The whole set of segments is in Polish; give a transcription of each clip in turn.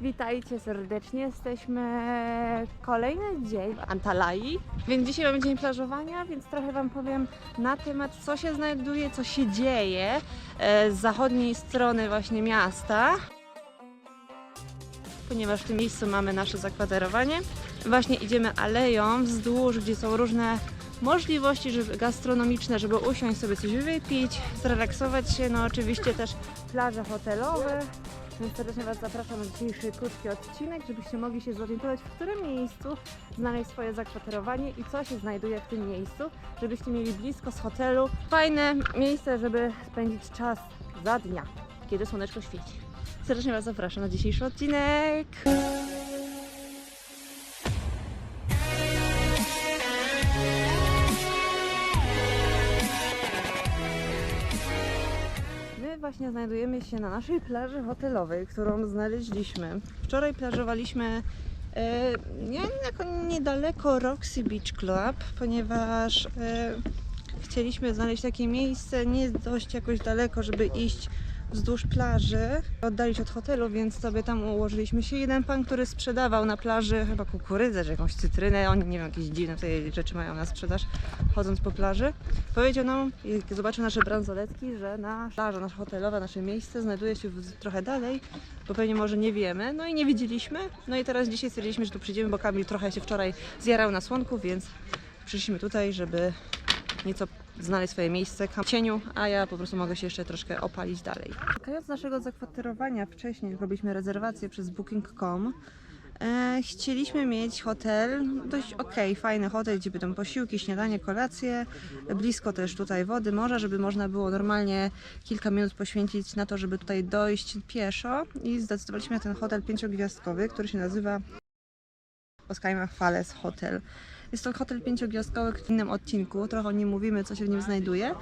Witajcie serdecznie. Jesteśmy kolejny dzień w Antalai. Więc dzisiaj mamy dzień plażowania, więc trochę Wam powiem na temat, co się znajduje, co się dzieje e, z zachodniej strony właśnie miasta. Ponieważ w tym miejscu mamy nasze zakwaterowanie. Właśnie idziemy aleją wzdłuż, gdzie są różne możliwości żeby, gastronomiczne, żeby usiąść sobie coś wypić, zrelaksować się. No oczywiście też plaże hotelowe. Więc serdecznie Was zapraszam na dzisiejszy krótki odcinek, żebyście mogli się zorientować, w którym miejscu znaleźć swoje zakwaterowanie i co się znajduje w tym miejscu, żebyście mieli blisko z hotelu fajne miejsce, żeby spędzić czas za dnia, kiedy słoneczko świeci. Serdecznie Was zapraszam na dzisiejszy odcinek. Właśnie znajdujemy się na naszej plaży hotelowej, którą znaleźliśmy. Wczoraj plażowaliśmy e, niedaleko Roxy Beach Club, ponieważ e, chcieliśmy znaleźć takie miejsce nie dość jakoś daleko, żeby iść wzdłuż plaży, oddalić od hotelu, więc sobie tam ułożyliśmy się. Jeden pan, który sprzedawał na plaży chyba kukurydzę czy jakąś cytrynę, oni nie wiem, jakieś dziwne tutaj rzeczy mają na sprzedaż, chodząc po plaży, powiedział nam, jak zobaczył nasze bransoletki, że nasza plaża, nasza hotelowa, nasze miejsce znajduje się trochę dalej, bo pewnie może nie wiemy, no i nie widzieliśmy. No i teraz dzisiaj stwierdziliśmy, że tu przyjdziemy, bo Kamil trochę się wczoraj zjarał na słonku, więc przyszliśmy tutaj, żeby nieco znaleźć swoje miejsce w cieniu, a ja po prostu mogę się jeszcze troszkę opalić dalej. Szukając naszego zakwaterowania wcześniej, robiliśmy rezerwację przez booking.com, e, chcieliśmy mieć hotel, dość okej, fajny hotel, gdzie będą posiłki, śniadanie, kolacje, blisko też tutaj wody, morza, żeby można było normalnie kilka minut poświęcić na to, żeby tutaj dojść pieszo i zdecydowaliśmy na ten hotel pięciogwiazdkowy, który się nazywa Oskaima Falls Hotel. Jest to hotel pięciogwiazdkowy w innym odcinku, trochę o nim mówimy, co się w nim znajduje,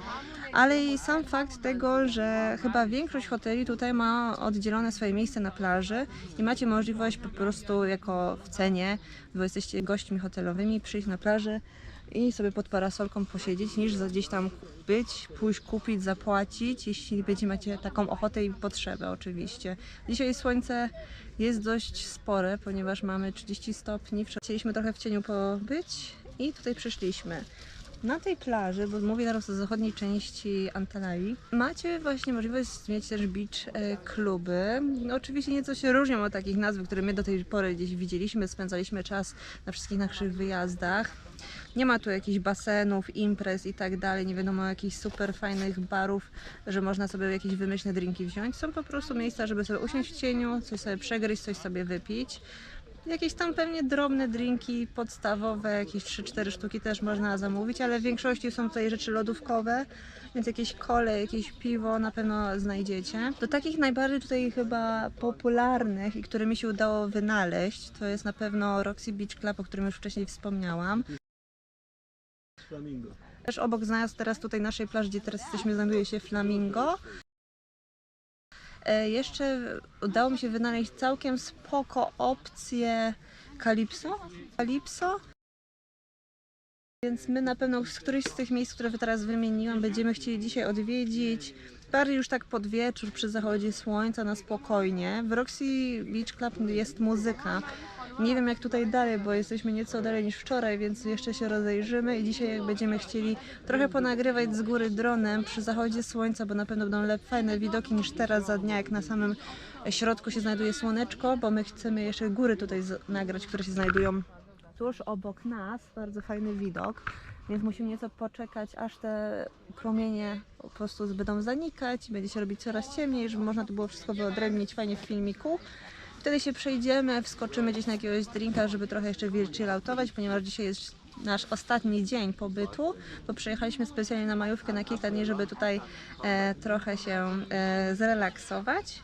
ale i sam fakt tego, że chyba większość hoteli tutaj ma oddzielone swoje miejsce na plaży i macie możliwość po prostu jako w cenie, bo jesteście gośćmi hotelowymi, przyjść na plażę i sobie pod parasolką posiedzieć, niż gdzieś tam być, pójść kupić, zapłacić, jeśli będzie macie taką ochotę i potrzebę oczywiście. Dzisiaj słońce jest dość spore, ponieważ mamy 30 stopni. Chcieliśmy trochę w cieniu pobyć i tutaj przyszliśmy. Na tej plaży, bo mówię teraz o zachodniej części Antalai, macie właśnie możliwość mieć też beach e, kluby. Oczywiście nieco się różnią od takich nazw, które my do tej pory gdzieś widzieliśmy, spędzaliśmy czas na wszystkich naszych wyjazdach. Nie ma tu jakichś basenów, imprez i tak dalej, nie wiadomo jakichś super fajnych barów, że można sobie jakieś wymyślne drinki wziąć. Są po prostu miejsca, żeby sobie usiąść w cieniu, coś sobie przegryźć, coś sobie wypić. Jakieś tam pewnie drobne drinki podstawowe, jakieś 3-4 sztuki też można zamówić, ale w większości są tutaj rzeczy lodówkowe, więc jakieś kole, jakieś piwo na pewno znajdziecie. Do takich najbardziej tutaj chyba popularnych i które mi się udało wynaleźć, to jest na pewno Roxy Beach Club, o którym już wcześniej wspomniałam. Flamingo. Też obok nas teraz tutaj naszej plaży, gdzie teraz jesteśmy, znajduje się Flamingo. E, jeszcze udało mi się wynaleźć całkiem spoko opcję Calypso. Calypso. Więc my na pewno z któryś z tych miejsc, które teraz wymieniłam, będziemy chcieli dzisiaj odwiedzić. Bardziej już tak pod wieczór, przy zachodzie słońca, na spokojnie. W Roxy Beach Club jest muzyka. Nie wiem jak tutaj dalej, bo jesteśmy nieco dalej niż wczoraj, więc jeszcze się rozejrzymy i dzisiaj jak będziemy chcieli trochę ponagrywać z góry dronem przy zachodzie słońca, bo na pewno będą lep, fajne widoki niż teraz za dnia, jak na samym środku się znajduje słoneczko, bo my chcemy jeszcze góry tutaj nagrać, które się znajdują tuż obok nas. Bardzo fajny widok. Więc musimy nieco poczekać, aż te promienie po prostu będą zanikać, będzie się robić coraz ciemniej, żeby można to było wszystko wyodrębnić fajnie w filmiku. Wtedy się przejdziemy, wskoczymy gdzieś na jakiegoś drinka, żeby trochę jeszcze chilloutować, ponieważ dzisiaj jest nasz ostatni dzień pobytu, bo przyjechaliśmy specjalnie na majówkę na kilka dni, żeby tutaj e, trochę się e, zrelaksować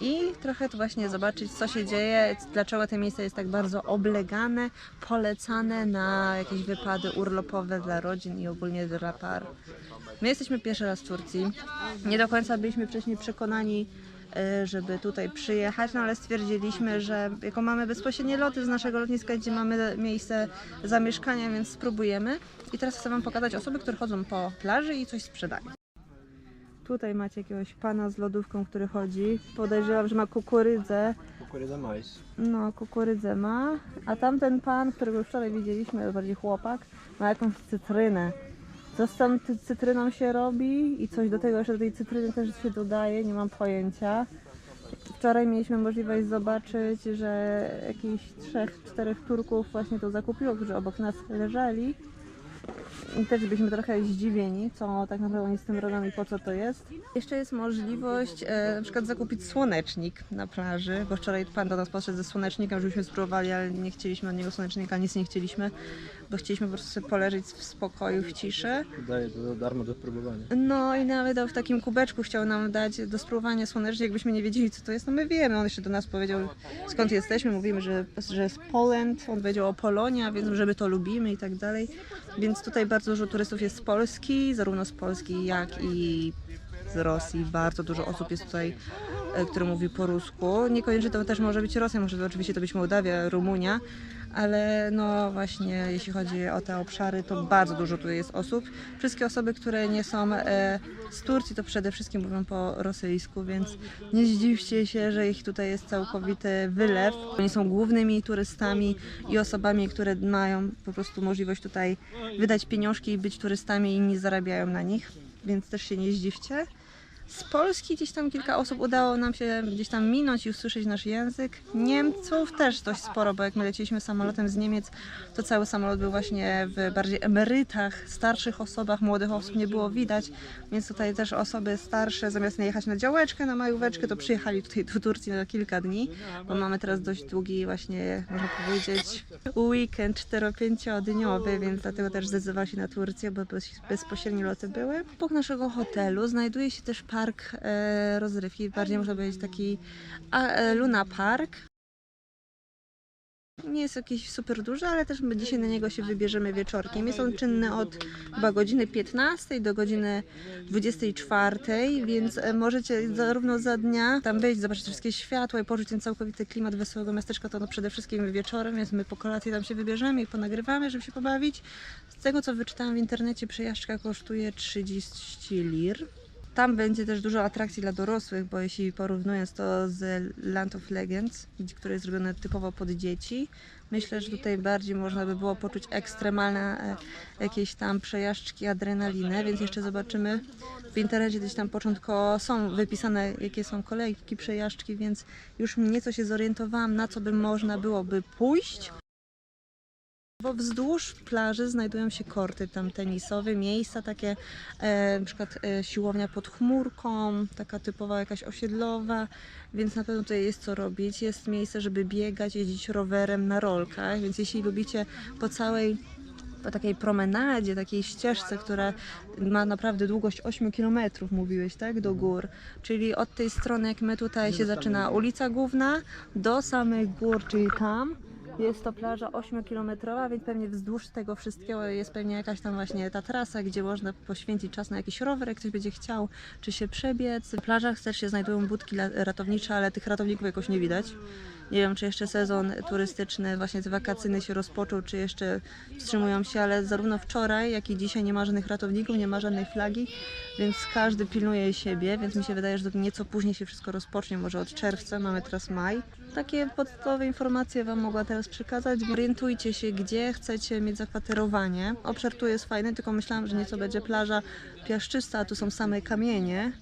i trochę tu właśnie zobaczyć, co się dzieje, dlaczego to miejsce jest tak bardzo oblegane, polecane na jakieś wypady urlopowe dla rodzin i ogólnie dla par. My jesteśmy pierwszy raz w Turcji. Nie do końca byliśmy wcześniej przekonani, żeby tutaj przyjechać, no ale stwierdziliśmy, że jako mamy bezpośrednie loty z naszego lotniska, gdzie mamy miejsce zamieszkania, więc spróbujemy. I teraz chcę Wam pokazać osoby, które chodzą po plaży i coś sprzedają. Tutaj macie jakiegoś pana z lodówką, który chodzi. Podejrzewam, że ma kukurydzę kukurydza, majs. No, kukurydzę ma, a tamten pan, którego już wczoraj widzieliśmy, bardziej chłopak, ma jakąś cytrynę. Co z tą cytryną się robi i coś do tego jeszcze do tej cytryny też się dodaje, nie mam pojęcia. Wczoraj mieliśmy możliwość zobaczyć, że jakichś trzech, czterech Turków właśnie to zakupiło, którzy obok nas leżeli. I też byliśmy trochę zdziwieni, co tak naprawdę oni z tym robią i po co to jest. Jeszcze jest możliwość e, na przykład zakupić słonecznik na plaży, bo wczoraj pan do nas podszedł ze słonecznikiem, żebyśmy spróbowali, ale nie chcieliśmy od niego słonecznika, nic nie chcieliśmy, bo chcieliśmy po prostu sobie poleżeć w spokoju, w ciszy. Daje to darmo do spróbowania. No i nawet w takim kubeczku, chciał nam dać do spróbowania słonecznik, jakbyśmy nie wiedzieli co to jest, no my wiemy, on jeszcze do nas powiedział skąd jesteśmy, mówimy, że, że z Poland, on powiedział o Polonia, więc że my to lubimy i tak dalej, więc tutaj bardzo dużo turystów jest z Polski, zarówno z Polski jak i z Rosji, bardzo dużo osób jest tutaj, e, które mówi po rusku, niekoniecznie to też może być Rosja, może to oczywiście to być Mołdawia, Rumunia, ale no właśnie jeśli chodzi o te obszary, to bardzo dużo tutaj jest osób. Wszystkie osoby, które nie są e, z Turcji, to przede wszystkim mówią po rosyjsku, więc nie zdziwcie się, że ich tutaj jest całkowity wylew. Oni są głównymi turystami i osobami, które mają po prostu możliwość tutaj wydać pieniążki i być turystami i inni zarabiają na nich, więc też się nie zdziwcie. Z Polski gdzieś tam kilka osób udało nam się gdzieś tam minąć i usłyszeć nasz język. Niemców też dość sporo, bo jak my leciliśmy samolotem z Niemiec, to cały samolot był właśnie w bardziej emerytach, starszych osobach, młodych osób nie było widać, więc tutaj też osoby starsze zamiast jechać na działeczkę, na majóweczkę, to przyjechali tutaj do Turcji na kilka dni, bo mamy teraz dość długi właśnie, można powiedzieć, weekend 4-5-dniowy, więc dlatego też zdecydowali się na Turcję, bo bez, bezpośrednie loty były. Obok naszego hotelu znajduje się też e, rozrywki, bardziej można powiedzieć taki a, e, Luna Park. Nie jest jakiś super duży, ale też my dzisiaj na niego się wybierzemy wieczorkiem. Jest on czynny od chyba godziny 15 do godziny 24, więc e, możecie zarówno za dnia tam wyjść, zobaczyć wszystkie światła i poczuć ten całkowity klimat wesołego miasteczka, to no przede wszystkim wieczorem, więc my po kolacji tam się wybierzemy i ponagrywamy, żeby się pobawić. Z tego co wyczytałam w internecie, przejażdżka kosztuje 30 lir. Tam będzie też dużo atrakcji dla dorosłych, bo jeśli porównując to z Land of Legends, które jest zrobione typowo pod dzieci, myślę, że tutaj bardziej można by było poczuć ekstremalne e, jakieś tam przejażdżki, adrenalinę, więc jeszcze zobaczymy. W internecie gdzieś tam początkowo są wypisane, jakie są kolejki, przejażdżki, więc już nieco się zorientowałam, na co by można byłoby pójść. Bo wzdłuż plaży znajdują się korty tam tenisowe, miejsca takie, e, na przykład e, siłownia pod chmurką, taka typowa jakaś osiedlowa, więc na pewno tutaj jest co robić. Jest miejsce, żeby biegać, jeździć rowerem na rolkach, więc jeśli lubicie po całej po takiej promenadzie, takiej ścieżce, która ma naprawdę długość 8 km, mówiłeś, tak, do gór. Czyli od tej strony, jak my tutaj się zaczyna ulica główna, do samych gór, czyli tam. Jest to plaża 8-kilometrowa, więc pewnie wzdłuż tego wszystkiego jest pewnie jakaś tam właśnie ta trasa, gdzie można poświęcić czas na jakiś rower, jak ktoś będzie chciał, czy się przebiec. W plażach też się znajdują budki ratownicze, ale tych ratowników jakoś nie widać. Nie wiem, czy jeszcze sezon turystyczny, właśnie ten wakacyjny się rozpoczął, czy jeszcze wstrzymują się, ale zarówno wczoraj, jak i dzisiaj nie ma żadnych ratowników, nie ma żadnej flagi, więc każdy pilnuje siebie, więc mi się wydaje, że nieco później się wszystko rozpocznie, może od czerwca, mamy teraz maj. Takie podstawowe informacje Wam mogła teraz przekazać. Orientujcie się, gdzie chcecie mieć zakwaterowanie. Obszar tu jest fajny, tylko myślałam, że nieco będzie plaża piaszczysta, a tu są same kamienie.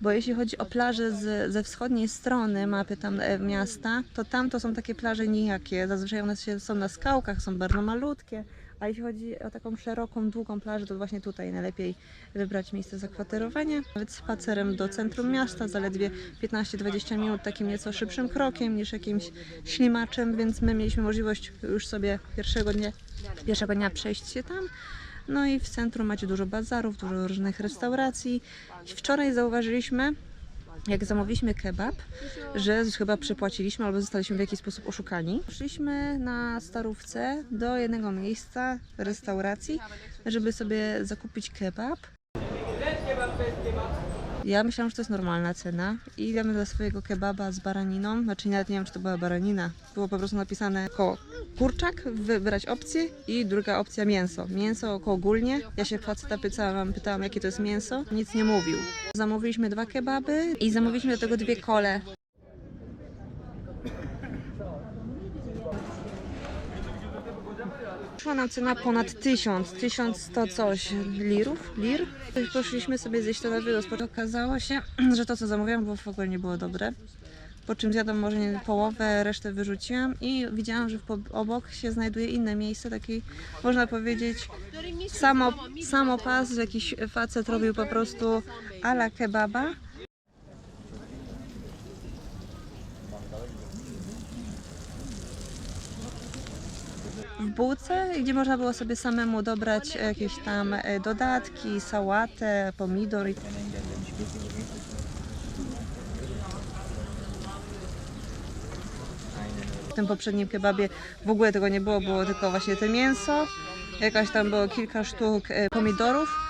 Bo jeśli chodzi o plaże z, ze wschodniej strony mapy tam e, miasta, to tam to są takie plaże nijakie. Zazwyczaj one się, są na skałkach, są bardzo malutkie. A jeśli chodzi o taką szeroką, długą plażę, to właśnie tutaj najlepiej wybrać miejsce zakwaterowania. Nawet spacerem do centrum miasta, zaledwie 15-20 minut takim nieco szybszym krokiem niż jakimś ślimaczem, więc my mieliśmy możliwość już sobie pierwszego dnia, pierwszego dnia przejść się tam. No i w centrum macie dużo bazarów, dużo różnych restauracji. Wczoraj zauważyliśmy, jak zamówiliśmy kebab, że chyba przepłaciliśmy albo zostaliśmy w jakiś sposób oszukani. Szliśmy na starówce do jednego miejsca, restauracji, żeby sobie zakupić kebab. Ja myślałam, że to jest normalna cena i idziemy dla swojego kebaba z baraniną, znaczy nawet nie wiem, czy to była baranina. Było po prostu napisane jako kurczak, wybrać opcję i druga opcja mięso. Mięso około ogólnie. Ja się faceta pytałam, pytałam jakie to jest mięso, nic nie mówił. Zamówiliśmy dwa kebaby i zamówiliśmy do tego dwie kole. Szła nam cena ponad 1000, 1100 coś lirów, lir. Poszliśmy sobie zjeść to na wyrost. Okazało się, że to co zamówiłam było w ogóle nie było dobre. Po czym zjadłam może nie połowę, resztę wyrzuciłam i widziałam, że obok się znajduje inne miejsce, taki można powiedzieć samo, samopas, jakiś facet robił po prostu ala kebaba. W bułce, gdzie można było sobie samemu dobrać jakieś tam e, dodatki, sałatę, pomidor i w tym poprzednim kebabie w ogóle tego nie było, było tylko właśnie te mięso, jakaś tam było kilka sztuk e, pomidorów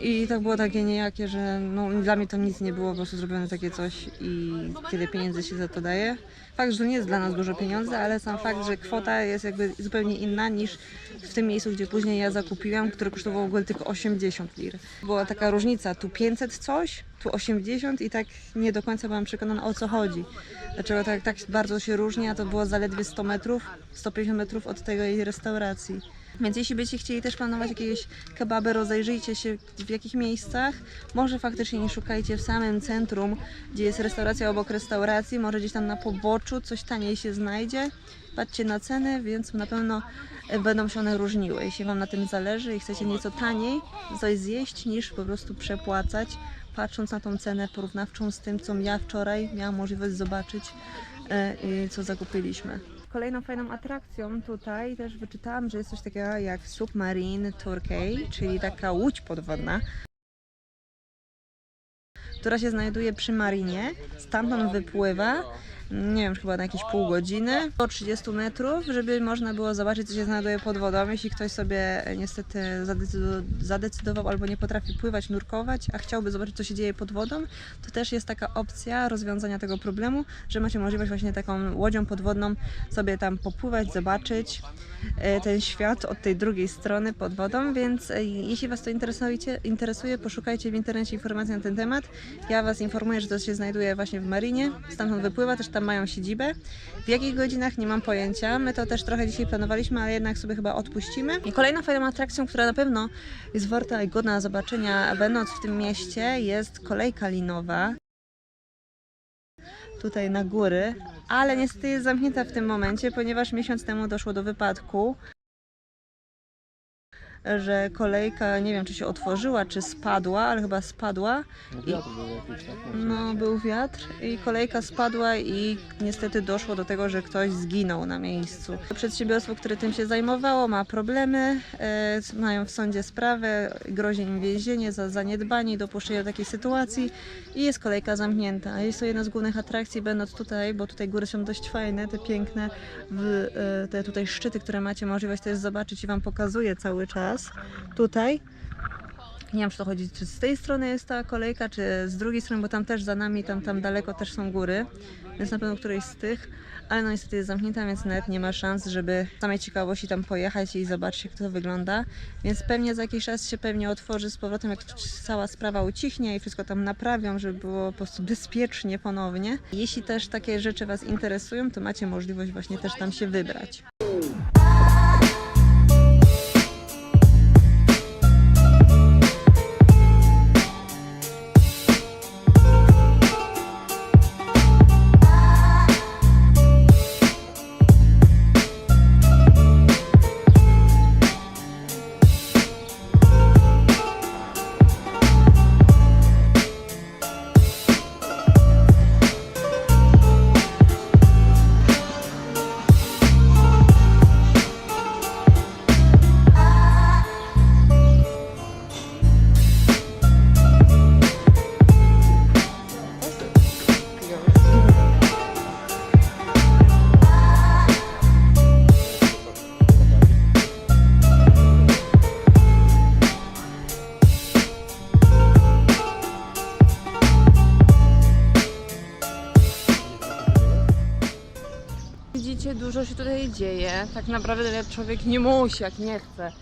i to było takie niejakie, że no, dla mnie to nic nie było, po prostu zrobione takie coś i tyle pieniędzy się za to daje. Fakt, że to nie jest dla nas dużo pieniędzy, ale sam fakt, że kwota jest jakby zupełnie inna niż w tym miejscu, gdzie później ja zakupiłam, które kosztowało w ogóle tylko 80 lir. Była taka różnica, tu 500 coś, tu 80 i tak nie do końca byłam przekonana o co chodzi. Dlaczego tak, tak bardzo się różni, a to było zaledwie 100 metrów, 150 metrów od tej restauracji. Więc jeśli byście chcieli też planować jakieś kebaby, rozejrzyjcie się w jakich miejscach. Może faktycznie nie szukajcie w samym centrum, gdzie jest restauracja obok restauracji, może gdzieś tam na poboczu coś taniej się znajdzie. Patrzcie na ceny, więc na pewno e, będą się one różniły. Jeśli Wam na tym zależy i chcecie nieco taniej coś zjeść, niż po prostu przepłacać, patrząc na tą cenę porównawczą z tym, co ja wczoraj miałam możliwość zobaczyć e, co zakupiliśmy. Kolejną fajną atrakcją tutaj też wyczytałam, że jest coś takiego jak Submarine Turkey, czyli taka łódź podwodna, która się znajduje przy marinie. Stamtąd wypływa, nie wiem, chyba na jakieś pół godziny, do 30 metrów, żeby można było zobaczyć, co się znajduje pod wodą. Jeśli ktoś sobie e, niestety zadecydo- zadecydował albo nie potrafi pływać, nurkować, a chciałby zobaczyć, co się dzieje pod wodą, to też jest taka opcja rozwiązania tego problemu, że macie możliwość właśnie taką łodzią podwodną sobie tam popływać, zobaczyć e, ten świat od tej drugiej strony pod wodą, więc e, jeśli Was to interesuje, poszukajcie w internecie informacji na ten temat. Ja Was informuję, że to się znajduje właśnie w Marinie, stamtąd wypływa, też tam mają siedzibę. W jakich godzinach nie mam pojęcia. My to też trochę dzisiaj planowaliśmy, ale jednak sobie chyba odpuścimy. I kolejną fajną atrakcją, która na pewno jest warta i godna zobaczenia będąc w tym mieście jest kolejka linowa tutaj na góry, ale niestety jest zamknięta w tym momencie, ponieważ miesiąc temu doszło do wypadku, że kolejka, nie wiem czy się otworzyła, czy spadła, ale chyba spadła. No jakiś, tak? No, był wiatr i kolejka spadła i niestety doszło do tego, że ktoś zginął na miejscu. Przedsiębiorstwo, które tym się zajmowało, ma problemy, e, mają w sądzie sprawę, grozi im więzienie za zaniedbanie i dopuszczenie do takiej sytuacji i jest kolejka zamknięta. Jest to jedna z głównych atrakcji, będąc tutaj, bo tutaj góry są dość fajne, te piękne, w, e, te tutaj szczyty, które macie możliwość też zobaczyć i Wam pokazuję cały czas tutaj. Nie wiem, czy to chodzi, czy z tej strony jest ta kolejka, czy z drugiej strony, bo tam też za nami, tam, tam daleko też są góry, więc na pewno którejś z tych, ale no niestety jest zamknięta, więc nawet nie ma szans, żeby samej ciekawości tam pojechać i zobaczyć, jak to wygląda. Więc pewnie za jakiś czas się pewnie otworzy z powrotem, jak cała sprawa ucichnie i wszystko tam naprawią, żeby było po prostu bezpiecznie ponownie. Jeśli też takie rzeczy Was interesują, to macie możliwość właśnie też tam się wybrać. Dzieje. Tak naprawdę człowiek nie musi, jak nie chce.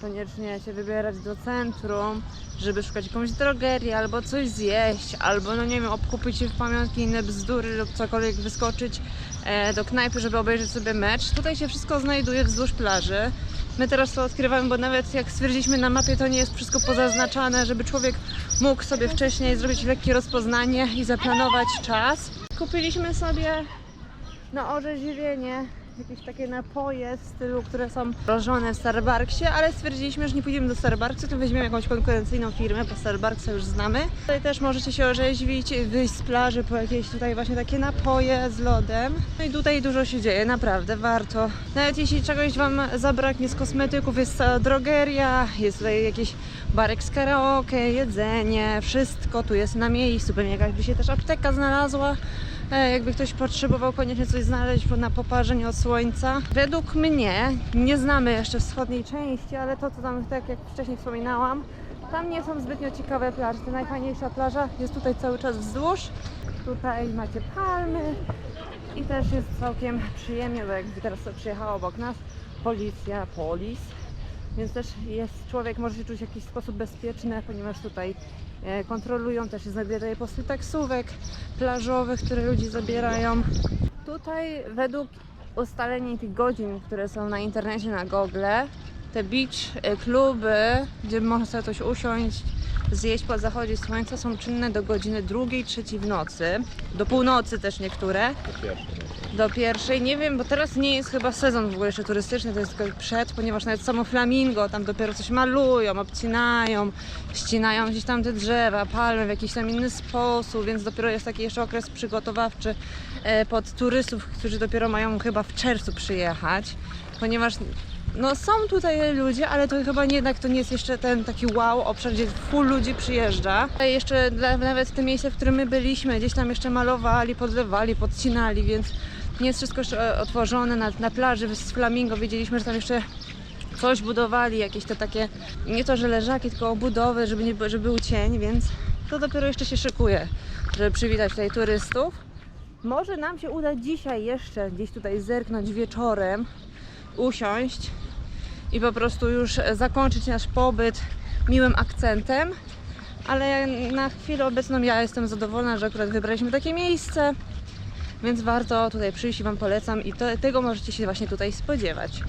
koniecznie się wybierać do centrum, żeby szukać jakąś drogerii, albo coś zjeść, albo no nie wiem, obkupić się w pamiątki, inne bzdury lub cokolwiek wyskoczyć e, do knajpy, żeby obejrzeć sobie mecz. Tutaj się wszystko znajduje wzdłuż plaży. My teraz to odkrywamy, bo nawet jak stwierdziliśmy na mapie, to nie jest wszystko pozaznaczane, żeby człowiek mógł sobie wcześniej zrobić lekkie rozpoznanie i zaplanować czas. Kupiliśmy sobie na orzeźwienie jakieś takie napoje w stylu, które są rożone w Starbucksie, ale stwierdziliśmy, że nie pójdziemy do Starbucksu, to weźmiemy jakąś konkurencyjną firmę, bo Starbucksa już znamy. Tutaj też możecie się orzeźwić, wyjść z plaży po jakieś tutaj właśnie takie napoje z lodem. No i tutaj dużo się dzieje, naprawdę warto. Nawet jeśli czegoś Wam zabraknie z kosmetyków, jest drogeria, jest tutaj jakiś barek z karaoke, jedzenie, wszystko tu jest na miejscu. Pewnie jakaś by się też apteka znalazła. E, Jakby ktoś potrzebował koniecznie coś znaleźć na poparzenie od słońca. Według mnie, nie znamy jeszcze wschodniej części, ale to co tam, tak jak wcześniej wspominałam, tam nie są zbytnio ciekawe plaże. Najfajniejsza plaża jest tutaj cały czas wzdłuż. Tutaj macie palmy i też jest całkiem przyjemnie, bo jakby teraz to przyjechała obok nas policja, polis. Więc też jest człowiek może się czuć w jakiś sposób bezpieczny, ponieważ tutaj e, kontrolują, też się znajduje tutaj posty taksówek plażowych, które ludzi zabierają. Tutaj według ustaleń tych godzin, które są na internecie, na Google, te beach e, kluby, gdzie można coś usiąść, zjeść po zachodzie słońca, są czynne do godziny drugiej, trzeciej w nocy. Do północy też niektóre Po pierwsze. no. do pierwszej. Nie wiem, bo teraz nie jest chyba sezon w ogóle jeszcze turystyczny, to jest tylko przed, ponieważ nawet samo flamingo tam dopiero coś malują, obcinają, ścinają gdzieś tam te drzewa, palmy w jakiś tam inny sposób, więc dopiero jest taki jeszcze okres przygotowawczy e, pod turystów, którzy dopiero mają chyba w czerwcu przyjechać, ponieważ no są tutaj ludzie, ale to chyba nie, jednak to nie jest jeszcze ten taki wow obszar, gdzie full ludzi przyjeżdża. Jeszcze dla- nawet te miejsce, w którym my byliśmy, gdzieś tam jeszcze malowali, podlewali, podcinali, więc nie jest wszystko jeszcze e, otworzone. Na, na plaży z Flamingo widzieliśmy, że tam jeszcze coś budowali, jakieś te takie, nie to, że leżaki, tylko obudowy, żeby, nie, żeby był cień, więc to dopiero jeszcze się szykuje, żeby przywitać tutaj turystów. Może nam się uda dzisiaj jeszcze gdzieś tutaj zerknąć wieczorem, usiąść i po prostu już zakończyć nasz pobyt miłym akcentem. Ale na chwilę obecną ja jestem zadowolona, że akurat wybraliśmy takie miejsce, więc warto tutaj przyjść i Wam polecam i to, tego możecie się właśnie tutaj spodziewać.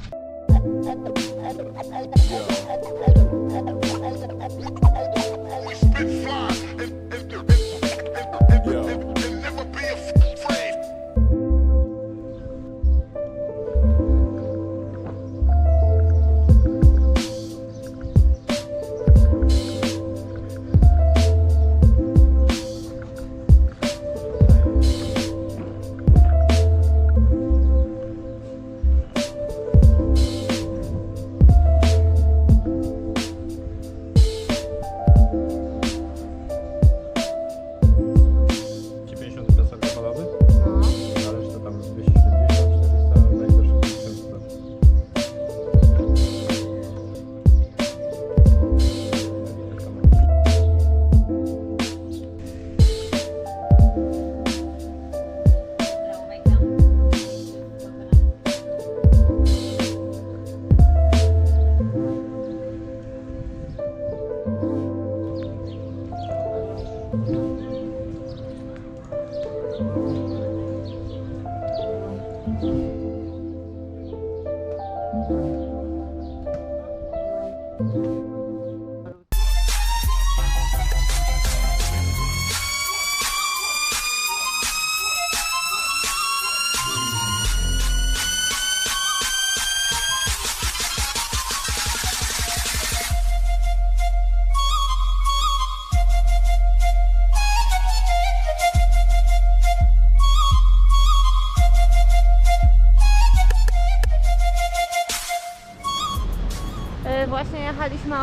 E,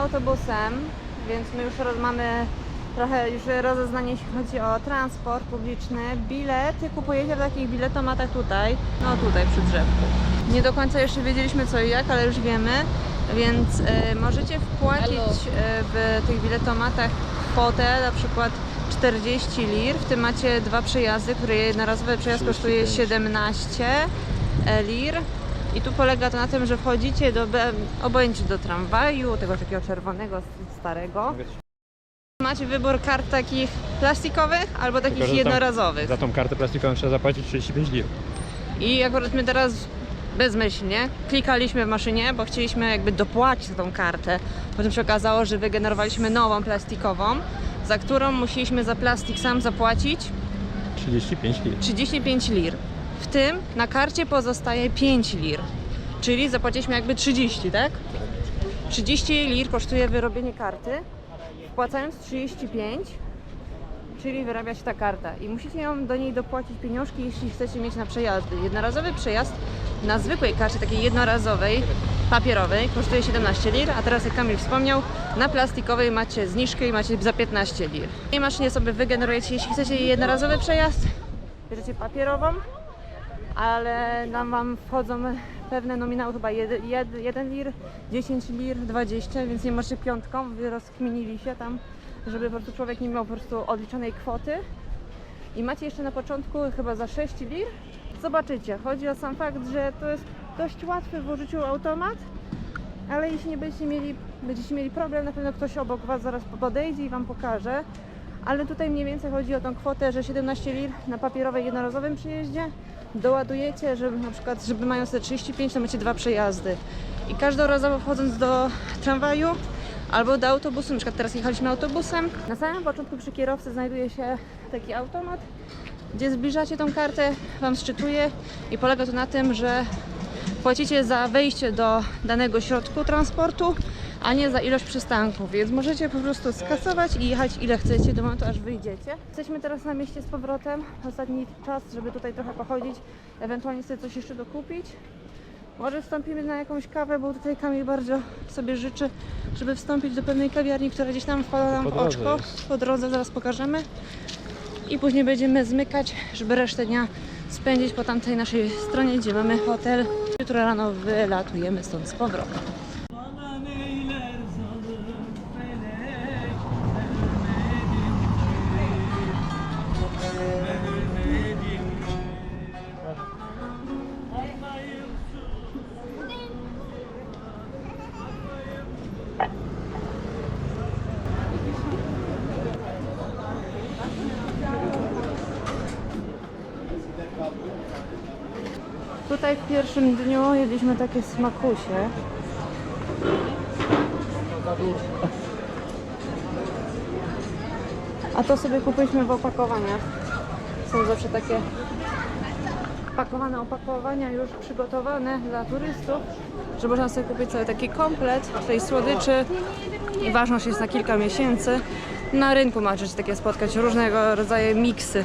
autobusem, więc my już roz, mamy trochę już rozeznanie, jeśli chodzi o transport publiczny. Bilety kupujecie w takich biletomatach tutaj, no tutaj przy drzewku. Nie do końca jeszcze wiedzieliśmy co i jak, ale już wiemy, więc e, możecie wpłacić e, w tych biletomatach kwotę, na przykład 40 lir. W tym macie dwa przejazdy, które jednorazowy przejazd kosztuje 35. 17 e, lir. I tu polega to na tym, że wchodzicie do, obojętnie do tramwaju, tego takiego czerwonego, starego. Macie wybór kart takich plastikowych albo takich Tylko, jednorazowych. Za tą kartę plastikową trzeba zapłacić 35 lir. I akurat my teraz bezmyślnie klikaliśmy w maszynie, bo chcieliśmy jakby dopłacić za tą kartę. Potem się okazało, że wygenerowaliśmy nową plastikową, za którą musieliśmy za plastik sam zapłacić 35 lir. 35 lir. W tym na karcie pozostaje 5 lir. Czyli zapłaciliśmy jakby 30, tak? 30 lir kosztuje wyrobienie karty. Wpłacając 35, czyli wyrabia się ta karta. I musicie ją do niej dopłacić pieniążki, jeśli chcecie mieć na przejazdy. Jednorazowy przejazd na zwykłej karcie, takiej jednorazowej, papierowej, kosztuje 17 lir, a teraz jak Kamil wspomniał, na plastikowej macie zniżkę i macie za 15 lir. W tej maszynie sobie wygenerujecie, jeśli chcecie jednorazowy przejazd, bierzecie papierową, ale nam wam wchodzą pewne nominały, chyba 1 lir, 10 lir, 20, więc nie możecie piątką, rozkminili się tam, żeby po prostu człowiek nie miał po prostu odliczonej kwoty. I macie jeszcze na początku chyba za 6 lir. Zobaczycie, chodzi o sam fakt, że to jest dość łatwy w użyciu automat, ale jeśli nie będziecie mieli, będziecie mieli problem, na pewno ktoś obok Was zaraz podejdzie i Wam pokaże. Ale tutaj mniej więcej chodzi o tą kwotę, że 17 lir na papierowej jednorazowym przyjeździe doładujecie, żeby na przykład, żeby mając te 35, to macie dwa przejazdy. I każdorazowo wchodząc do tramwaju albo do autobusu, na przykład teraz jechaliśmy autobusem, na samym początku przy kierowcy znajduje się taki automat, gdzie zbliżacie tą kartę, Wam szczytuje i polega to na tym, że płacicie za wejście do danego środku transportu, a nie za ilość przystanków, więc możecie po prostu skasować i jechać ile chcecie do momentu, aż wyjdziecie. Jesteśmy teraz na mieście z powrotem, ostatni czas, żeby tutaj trochę pochodzić, ewentualnie sobie coś jeszcze dokupić. Może wstąpimy na jakąś kawę, bo tutaj Kamil bardzo sobie życzy, żeby wstąpić do pewnej kawiarni, która gdzieś tam wpada nam w oczko. Po drodze zaraz pokażemy. I później będziemy zmykać, żeby resztę dnia spędzić po tamtej naszej stronie, gdzie mamy hotel. Jutro rano wylatujemy stąd z powrotem. Tutaj w pierwszym dniu jedliśmy takie smakusie. A to sobie kupiliśmy w opakowaniach. Są zawsze takie pakowane opakowania już przygotowane dla turystów, że można sobie kupić sobie taki komplet tej słodyczy i ważność jest na kilka miesięcy. Na rynku możecie takie spotkać różnego rodzaju miksy